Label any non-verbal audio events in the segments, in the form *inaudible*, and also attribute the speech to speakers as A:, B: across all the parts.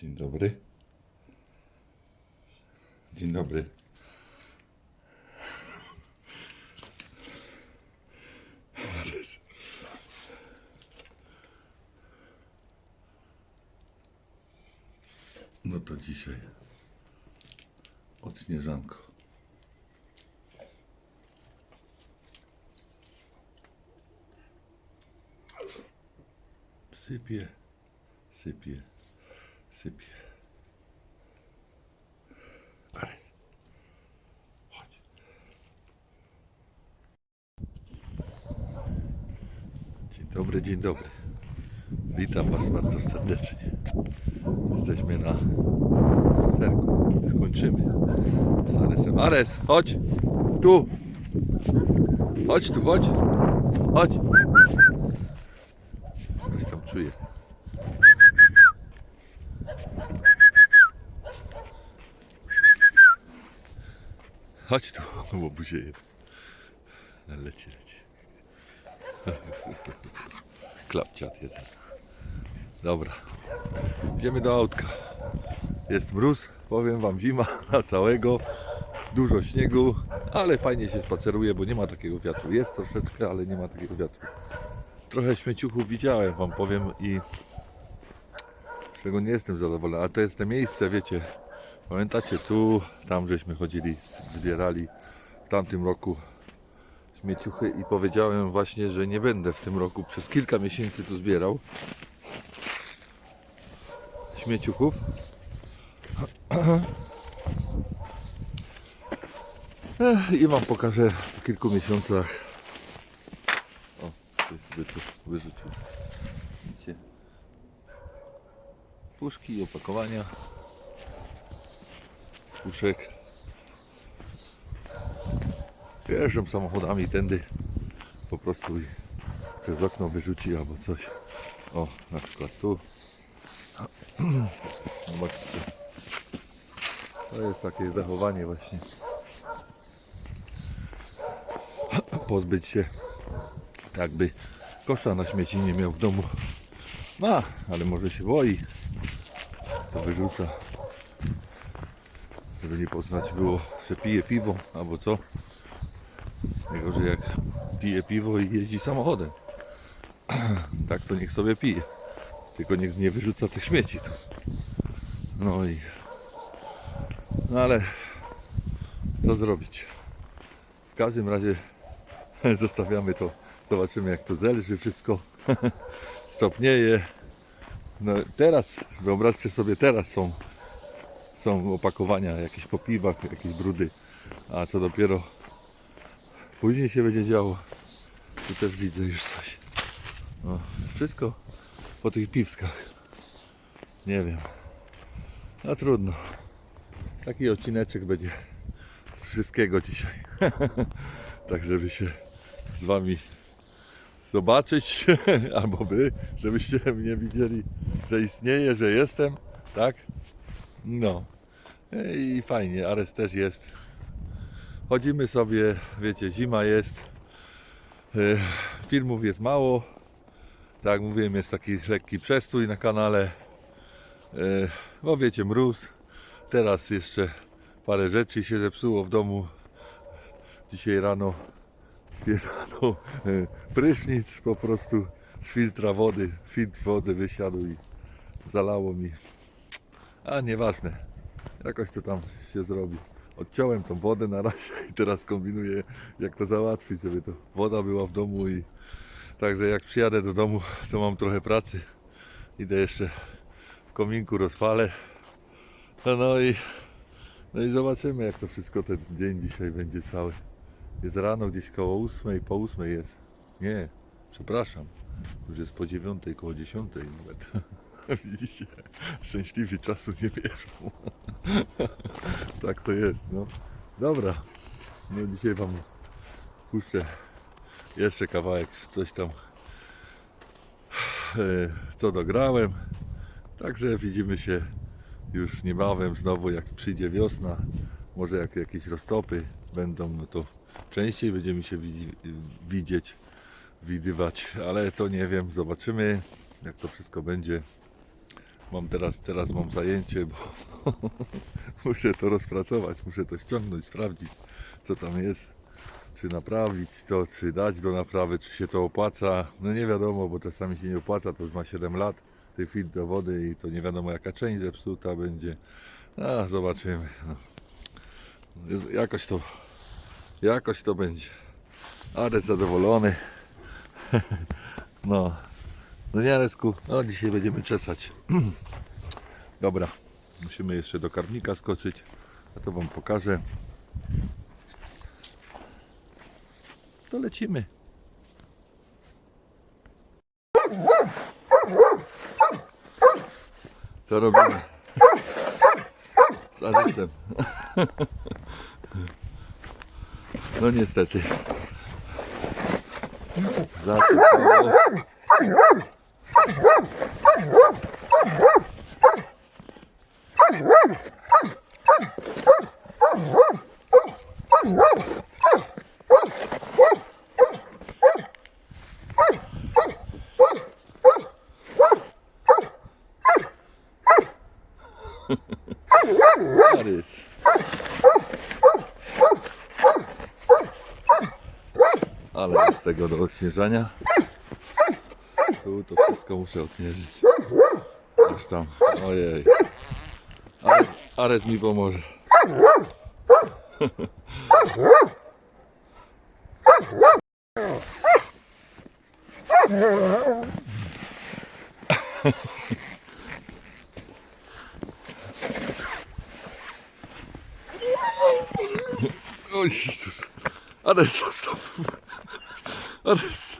A: Dzień dobry. Dzień dobry. No to dzisiaj od śnieżanko. Sypie, sypie, sypie. Chodź. Dzień dobry, dzień dobry. Witam Was bardzo serdecznie. Jesteśmy na. Już kończymy. Z Aresem. Ares, chodź! Tu! Chodź tu, chodź! Chodź! Coś tam czuję. Chodź tu, *laughs* bo buzieje. Leci, leci. *laughs* Klapciat jeden. Dobra. Idziemy do autka. Jest mróz, powiem wam, zima *laughs* na całego. Dużo śniegu, ale fajnie się spaceruje, bo nie ma takiego wiatru. Jest troszeczkę, ale nie ma takiego wiatru. Trochę śmieciuchów widziałem, wam powiem i z tego nie jestem zadowolony. Ale to jest te miejsce, wiecie, pamiętacie tu, tam żeśmy chodzili, zbierali w tamtym roku śmieciuchy i powiedziałem właśnie, że nie będę w tym roku przez kilka miesięcy tu zbierał śmieciuchów. I wam pokażę po kilku miesiącach. O, coś sobie tu wyrzucił. Widzicie? Puszki i opakowania. Puszek. Jeżdżą samochodami tędy po prostu i przez okno wyrzuci albo coś. O, na przykład tu. Zobaczcie. To jest takie zachowanie właśnie. Pozbyć się jakby kosza na śmieci nie miał w domu. Ma, ale może się boi. To wyrzuca. Żeby nie poznać było, że pije piwo albo co. Że jak pije piwo i jeździ samochodem. *clears throat* tak to niech sobie pije. Tylko niech nie wyrzuca tych śmieci. No i. No ale co zrobić? W każdym razie *laughs* zostawiamy to. Zobaczymy jak to zelży wszystko. *laughs* Stopnieje. No teraz, wyobraźcie sobie, teraz są, są opakowania jakieś po piwach, jakieś brudy. A co dopiero później się będzie działo. Tu też widzę już coś. No, wszystko po tych piwskach. Nie wiem. No trudno. Taki odcineczek będzie z wszystkiego dzisiaj. *laughs* tak, żeby się z Wami zobaczyć, *laughs* albo Wy, żebyście mnie widzieli, że istnieje, że jestem, tak? No. I fajnie, Ares też jest. Chodzimy sobie, wiecie, zima jest. E, Filmów jest mało. Tak jak mówiłem, jest taki lekki przestój na kanale. E, Bo wiecie, mróz. Teraz jeszcze parę rzeczy się zepsuło w domu. Dzisiaj rano, dzisiaj *laughs* rano e, prysznic po prostu z filtra wody. Filtr wody wysiadł i zalało mi. A nieważne. Jakoś to tam się zrobi. Odciąłem tą wodę na razie i teraz kombinuję jak to załatwić, żeby to woda była w domu i Także jak przyjadę do domu, to mam trochę pracy. Idę jeszcze w kominku rozpalę. No, no i no i zobaczymy jak to wszystko ten dzień dzisiaj będzie cały. Jest rano gdzieś koło ósmej, po ósmej jest. Nie, przepraszam. Już jest po dziewiątej, koło dziesiątej nawet. *laughs* *laughs* Widzicie, szczęśliwi czasu nie bierzą. *laughs* tak to jest, no. Dobra, no dzisiaj wam puszczę jeszcze kawałek coś tam e, co dograłem. Także widzimy się już niebawem znowu jak przyjdzie wiosna. Może jak jakieś roztopy będą, no to częściej będziemy się widzi, widzieć, widywać, ale to nie wiem, zobaczymy jak to wszystko będzie. Mam teraz, teraz mam zajęcie, bo *laughs* muszę to rozpracować, muszę to ściągnąć, sprawdzić co tam jest. Czy naprawić to, czy dać do naprawy, czy się to opłaca. No nie wiadomo, bo czasami się nie opłaca, to już ma 7 lat tej filtr do wody i to nie wiadomo jaka część zepsuta będzie. A zobaczymy. No. Jakoś to jakoś to będzie. Ale zadowolony. *laughs* No. No nie Arecku, no dzisiaj będziemy czesać. *clears throat* Dobra, musimy jeszcze do karmnika skoczyć. A to wam pokażę. To lecimy. To robimy. Z Aresem. *laughs* No niestety. Zasypało. Arys. Ale z tego do odśnieżania. Tu to wszystko muszę odśnieżyć. Aż tam. Ojej. Ares mi pomoże. O Jezus. Ares zostaw. Ares.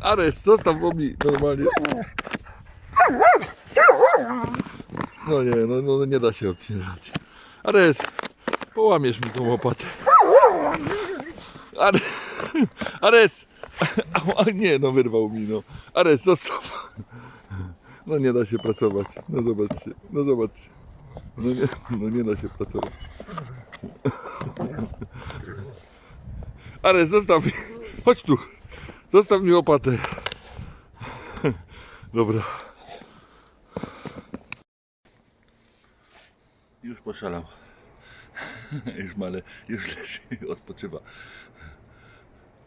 A: Ares, zostaw bo mi normalnie. No nie, no, no nie da się odśnieżać. Ares, połamiesz mi tą łopatę. Ares, Ares. A nie, no wyrwał mi, no. Ares, zostaw. No nie da się pracować. No zobaczcie, no zobaczcie. No nie, no nie da się pracować. Ale zostaw. Chodź tu. Zostaw mi łopatę. Dobra. Już poszalał. Już male, już leży odpoczywa.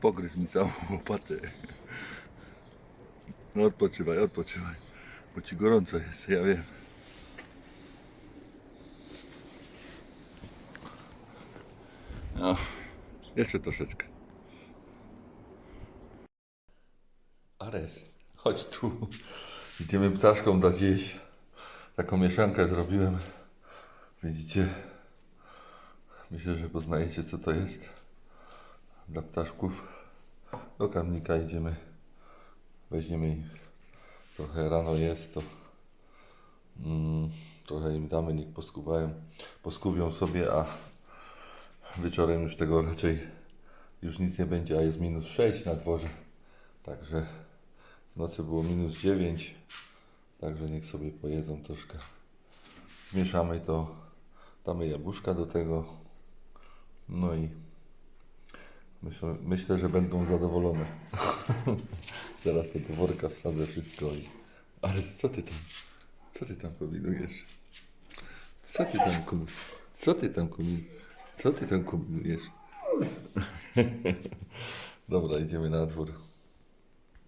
A: Pogryzł mi całą łopatę. No odpoczywaj, odpoczywaj. Bo ci gorąco jest, ja wiem. No, jeszcze troszeczkę. Ares, chodź tu. Idziemy ptaszkom dać jeść. Taką mieszankę zrobiłem. Widzicie? Myślę, że poznajecie co to jest. Dla ptaszków. Do karmnika idziemy. Weźmiemy im trochę rano jest, to mm, trochę im damy, niech poskubają, poskubią sobie, a wieczorem już tego raczej już nic nie będzie, a jest minus 6 na dworze, także w nocy było minus 9, także niech sobie pojedzą troszkę. Zmieszamy to, damy jabłuszka do tego, no i myślę, myślę że będą zadowolone. *laughs* Zaraz to do worka wsadzę wszystko i... Ale co ty tam? Co ty tam kombinujesz? Co ty tam kombinujesz? Co ty tam kombinujesz? Co ty tam kombinujesz? Dobra, idziemy na dwór.